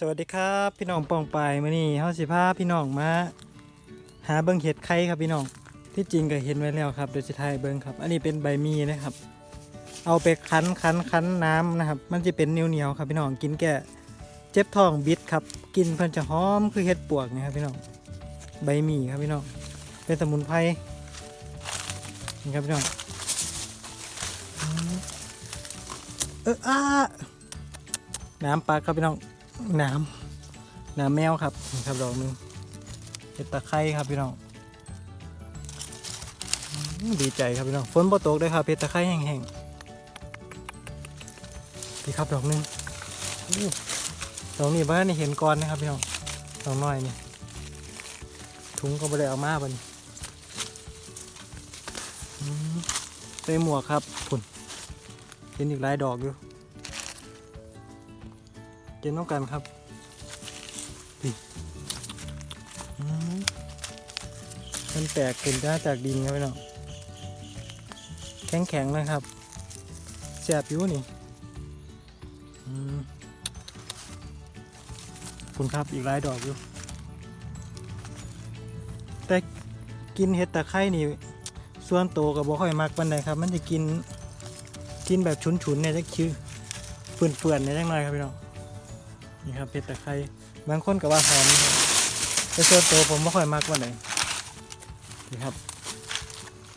สวัสดีครับพี่น้องปองไปมื้อนี้เฮาสิพาพี่น้องมาหาเบิ่งเห็ดไข่ครับพี่น้องที่จริงก็เห็นไว้แล้วครับเดี๋ยวสิทายเบิ่งครับ อันนี้เป็นใบมีนะครับ เอาไปคั้นคั้นคั้นน้ำนะครับ มันจะเป็นเหนียวๆครับพี่น้องกินแก่เจ็บท้องบิดครับ กินเพิ่นจะหอมคือเห็ดปวกนะครับพี่น้องใบมีครับพี่น้องเป็นสมุนไพรนี่ครับพี่น้องเอออ้าน้ำปลาครับพี่น้อง น้ำน้ำแมวครับครับดอกหนึงเห็ดตะไคร้ครับพี่น้องดีใจครับพี่น้องฝนบ่ตกเลยครับเห็ดตะไคร้แห้งๆพี่ครับดอกหนึงดอกนี้บ้านนี่เห็นก่อนนะครับพี่น้องดอกน้อยนี่ถุงก็ไม่ได้เอามาบันอืมใส่หมวกครับผุนเห็นอีกหลายดอกอยู่ ก็บน้องกันครับอืมมันแตกขึ้นได้จากดินครับพี่น้องแข็งแข็งๆเลยครับแสบอยู่นี่อืมคุณครับอีกหลายดอกอยู่ แต่กินเห็ดตะไคร่นี่ ส่วนโตกับบ่ค่อยมักปันใดครับ มันจะกินกินแบบฉุนๆเนี่ยจะคือเฟื่อนๆเนี่ยจังหน่อยครับพี่น้อง นี่ครับเห็ดตะไคร่บางคนก็ว่าหอมนะครับแต่ส่วนตัวผมไม่ค่อยมักว่าไหนนี่ครับ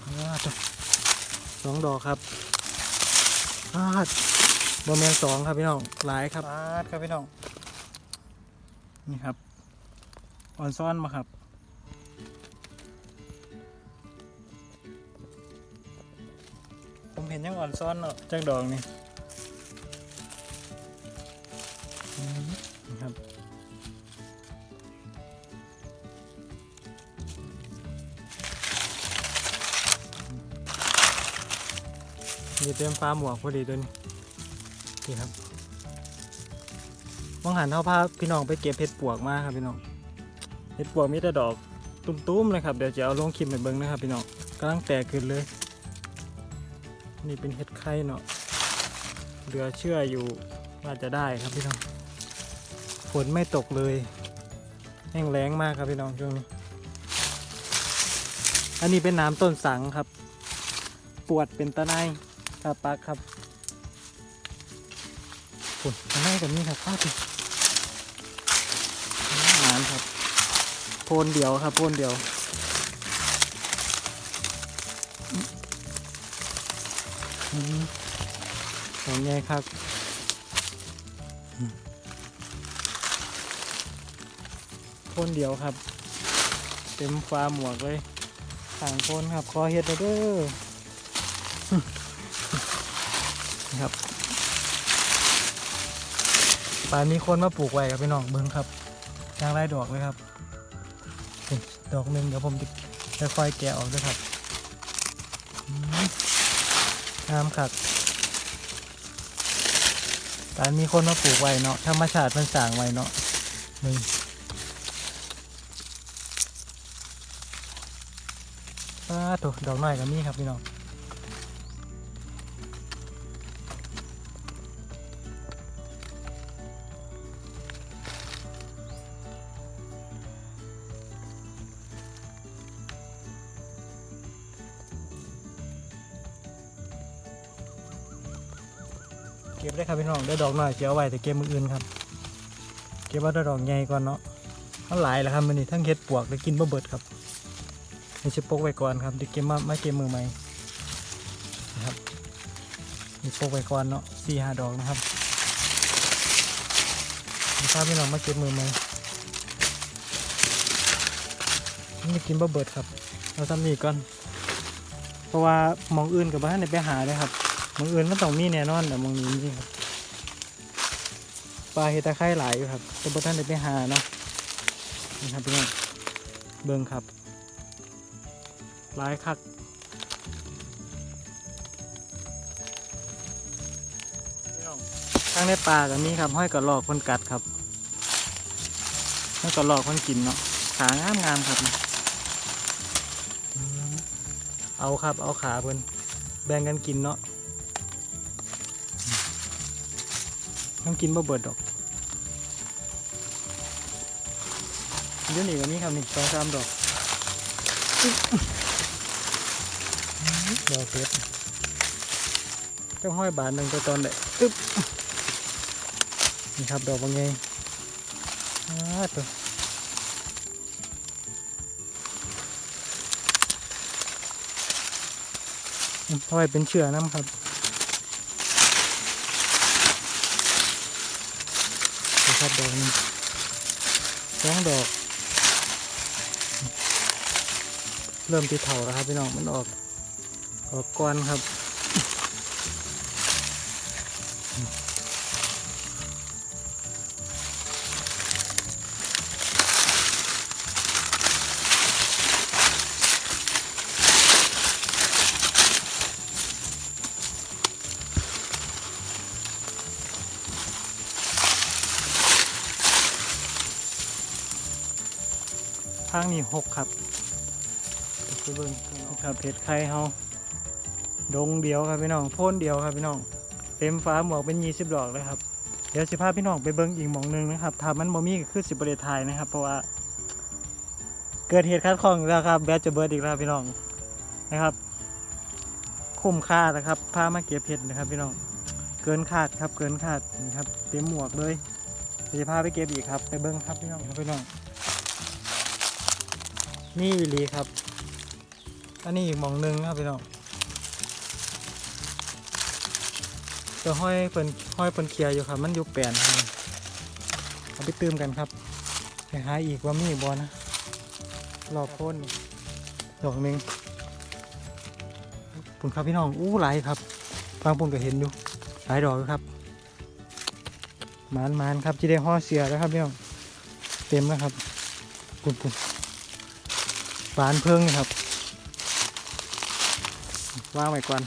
อ้าวจ้ะสองดอกครับอ้าวโมเมนสองครับพี่น้องหลายครับอาดครับพี่น้องนี่ครับอ่อนซ้อนมาครับผมเห็นยังอ่อนซ้อนเนาะจากดอกนี่ ครับ มีเต็มฟ้าหมวกพอดีตัวนี้นี่ครับมองหันเท่าภาพพี่น้องไปเก็บเห็ดปวกมาครับพี่น้องเห็ดปวกมีแต่ดอกตุ้มๆเลยครับ เดี๋ยวจะเอาลงคลิปให้เบิ้งนะครับพี่น้องกำลังแตกขึ้นเลย นี่เป็นเห็ดไข่เนาะเหลือเชื่ออยู่ว่าจะได้ครับพี่น้อง ฝนไม่ตกเลย แห้งแล้งมากครับพี่น้องช่วงนี้ อันนี้เป็นน้ำต้นสังครับ ปวดเป็นตะไนครับปักครับปวดตะไนกับนี่ครับข้าวติอาหารครับ โพนเดียวครับ โพนเดียวอืมของใหญ่ครับ อืมโพนเดียวครับ เต็มฟ้าหมวกเลยทางโพนครับขอเห็ดหน่อยเด้อครับป่านมีคนมาปลูกไว้ครับพี่น้องเบิ้งครับยางไรดอกเลยครับดอกหนึ่งเดี๋ยวผมจะค่อยแกะออกด้วยครับอืมงามครับป่านมีคนมาปลูกไว้เนาะธรรมชาติมันสร้างไว้เนาะนี่ ป้าตัวดอกน้อยกับนี่ครับพี่น้องเก็บได้ครับพี่น้องได้ดอกหน่อยเสียเอาไว้แต่เก็บมืออื่นครับ เก็บว่าได้ดอกใหญ่ก่อนเนาะทั้งหลายแหละครับมันนี่ทั้งเห็ดปวกได้กินบ่เบิดครับ นี่ชิปกไว้ก่อนครับดีเก็บมามาเก็บมือใหม่นะครับนี่ปกไว้ก่อนเนาะสี่ห้าดอกนะครับนี่ครับพี่น้องมาเก็บมือใหม่นี่กินบ่เบิดครับเราทำนี่ก่อนเพราะว่ามองอื่นกับบ้านในไปหาเลยครับมองอื่นมันต้องมีแน่นอนแต่มองนี้นี่ครับปลาเฮตะไคร้หลายอยู่ครับแต่บ่ท่านได้ไปหาเนาะนี่ครับพี่น้องเบิ่งครับ หลายคักข้างในปลากับนี้ครับห้อยกระลอกคนกัดครับห้อยกระลอกคนกินเนาะขางามงามๆครับ เอาครับเอาขาเพิ่นแบ่งกันกินเนาะต้องกินบ่เบิดดอกอยูนี่ก็มีครับนี่สองสามดอก ดอกเพชรเจ้าห้อยบานหนึ่งตัวตอนเด็กอึ๊บนี่ครับดอกบางไงอ้าตัวอืมเอาไว้เป็นเชื้อน้ำครับนี่ครับดอกหนึงสองดอก เริ่มที่เถาแล้วครับพี่น้องมันออก ออกก้อนครับทางนี้หกครับไปเบิ่งครับเพชรไข่เฮา ดงเดียวครับพี่น้องโพ่นเดียวครับพี่น้อง เต็มฟ้าหมวกเป็นยี่สิบดอกเลยครับเดี๋ยวสิพาพี่น้องไปเบิ่งอีกหมองหนึงนะครับถ้ามันบ่มีก็คือสิบริทายนะครับ เพราะว่า เกิดเหตุขัดข้องแล้วครับแบตจะเบิดอีกแล้วพี่น้องนะครับ คุ้มค่านะครับพามาเก็บเพชรนะครับ พี่น้องเกินคาดครับเกินคาดนี่ครับเต็มหมวกเลยเดี๋ยวจะพาไปเก็บอีกครับ ไปเบิ่งครับพี่น้องครับพี่น้องนี่อีลีครับ อันนี้อีกหมองหนึงครับพี่น้อง จะห้อยเปินห้อยเปินเคลียร์อยู่ครับ มันอยู่แปลนครับเอาไปตื่มกันครับไปหาอีกว่ามีบอนะรอพ้นดอกหนึ่งปุ่นครับพี่น้องอู้หลายครับฟังปุ่นก็เห็นอยู่หลายดอกครับมานมานครับที่ได้ห่อเสียแล้วครับพี่น้องเต็มแล้วครับปุ่นปุ่นบานเพิ่งนี่ครับว่างไว้ก่อน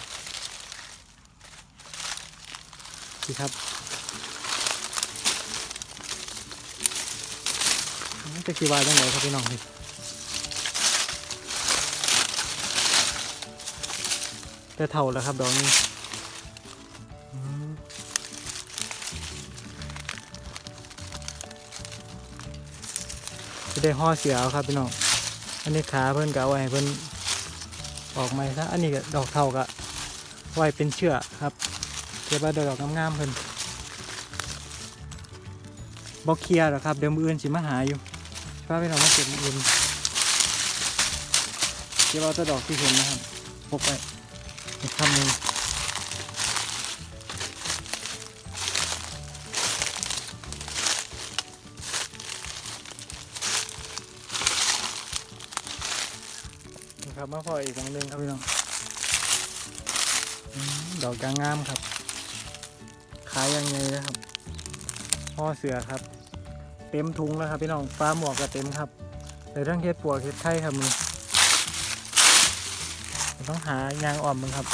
ดีครับจะกี่วายตั้งไหนครับพี่น้องนี่แต่เท่าแล้วครับดอกนี้จะได้ห่อเสียเอาครับพี่น้อง อันนี้ขาเพิ่นก็เอาไว้เพิ่นออกมาซะ อันนี้ก็ดอกเท่าก็ไว้เป็นเชือกครับ ก็บไว้ดอกงามๆเพิ่นบ่เคลียร์หรอครับ เดี๋ยวมืออื่นสิมาหาอยู่ป้าไปลองมาเก็บมืออื่นเก็บเอาต่ดอกที่เห็นนะครับพกไปอีกคำหนึ่งนะครับมาพออีกครั้งหนึ่งครับพี่น้องดอกยางงามครับ ขายยังไงนะครับห่อเสือครับ เต็มถุงแล้วครับพี่น้องฟ้าหมวกก็เต็มครับเดี๋ยวต้องเฮ็ดปวกเฮ็ดไข่ครับมือต้องหายางอ่อมมึงครับ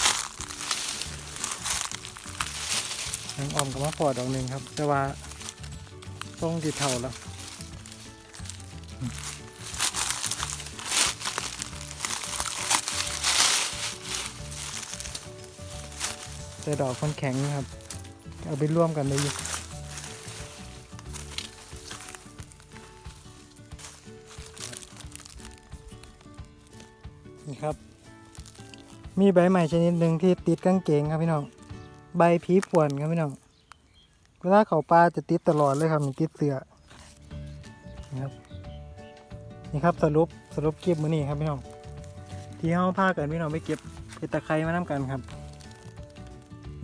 ยางอ่อมกับมะพร้าวดอกหนึ่งครับ แต่ว่าต้องติดเท่าแล้วแต่ดอกคนแข็งครับ เอาไปร่วมกันเลยอยู่นี่ครับ มีใบใหม่ชนิดหนึ่งที่ติดกางเกงครับพี่น้อง ใบผีพวนครับพี่น้อง เวลาเขาปลาจะติดตลอดเลยครับมันติดเสือนี่ครับ นี่ครับสรุปสรุปคลิปมื้อนี้ครับพี่น้อง ที่ห้องพากันพี่น้องไปเก็บเห็ดตะไคร้มาน้ำกันครับ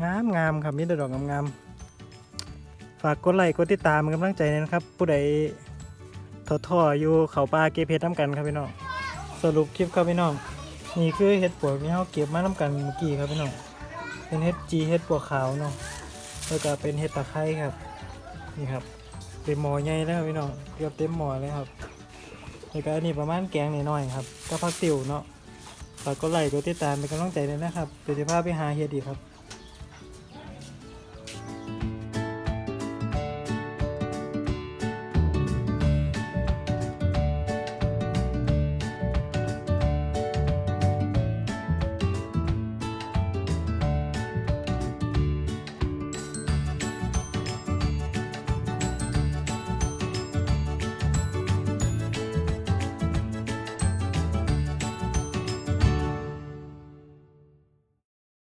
งามงามครับมีแต่ดอกงามงามฝากกดไลค์กดติดตามเป็นกำลังใจนอยนะครับ ผู้ใดทอท่อๆอยู่เขาปลาเก็บเห็ดน้ำกันครับพี่น้องสรุปคลิปครับพี่น้องนี่คือเห็ดปวกที่เราเก็บมาน้ำกันเมื่อกี้ครับพี่น้องเป็นเห็ดจีเห็ดปวกขาวเนาะแล้วก็เป็นเห็ดตะไคร้ครับนี่ครับเต็มหม้อใหญ่แล้วครับพี่น้องเกือบเต็มหม้อเลยครับแล้วก็อันนี้ประมาณแกงหน่อยๆครับก็พักติวเนาะฝากกดไลค์กดติดตามเป็นกำลังใจเลยนะครับเดี๋ยวจะพาไปหาเห็ดอีกครับ